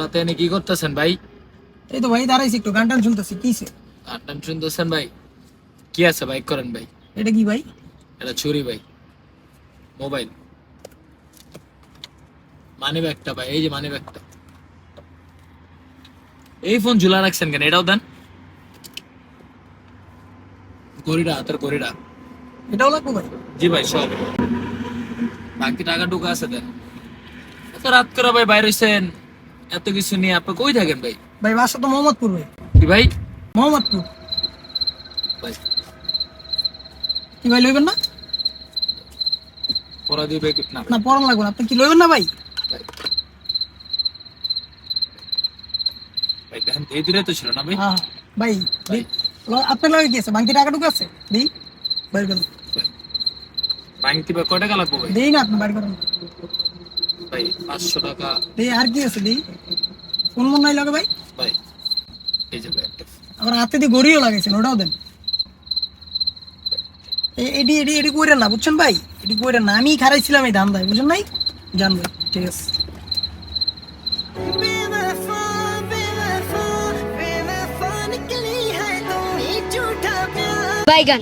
রাতে এনে কি করতেছেন ভাই? এই তো ভাই দাঁড়াইছি একটু গান টান শুনতেছি কিসে গান টান শুনতেছেন ভাই? কি আছে বাইক করেন ভাই? এটা কি ভাই? এটা ছুরি ভাই মোবাইল। মানি ব্যাগটা ভাই এই যে মানি ব্যাগটা। এই ফোন ঝুলা রাখছেন কেন? এটাও দেন। গড়িটা হাতের গড়িটা এটাও লাগবে ভাই? জি ভাই সব। বাকি টাকা টুকা আছে দেন। এত রাত করে ভাই বাইরে হইছেন? এত কিছু নিয়ে আপনি কই থাকেন ভাই? ভাই বাসা তো মোহাম্মদপুর ভাই। কি ভাই? মোহাম্মদপুর। ভাই। কি ভাই লইবেন না? পড়া দিবে না না পড়ান লাগবে না। আপনি কি লইবেন না ভাই? ভাই। দেখেন এই দূরে তো ছিল না ভাই? হ্যাঁ ভাই আপনার লাগে কি আছে? বাংতি টাকাটুকু আছে? দিই বাইর করেন। ব্যাংক থেকে কয় টাকা লাগবে ভাই? দিই না আপনি বাইর করেন। ভাই পাঁচশো টাকা। এই আর কি আছে দি কোন মন নাই লাগে ভাই। ভাই এই যে ভাই আবার হাতে দিয়ে গড়িও লাগাইছেন ওটাও দেন। এডি এডি এডি কইরেন না বুঝছেন ভাই? এডি কইরেন না আমি খারাইছিলাম এই দাম ভাই বুঝছেন ভাই জান ভাই ঠিক আছে। বাইগান।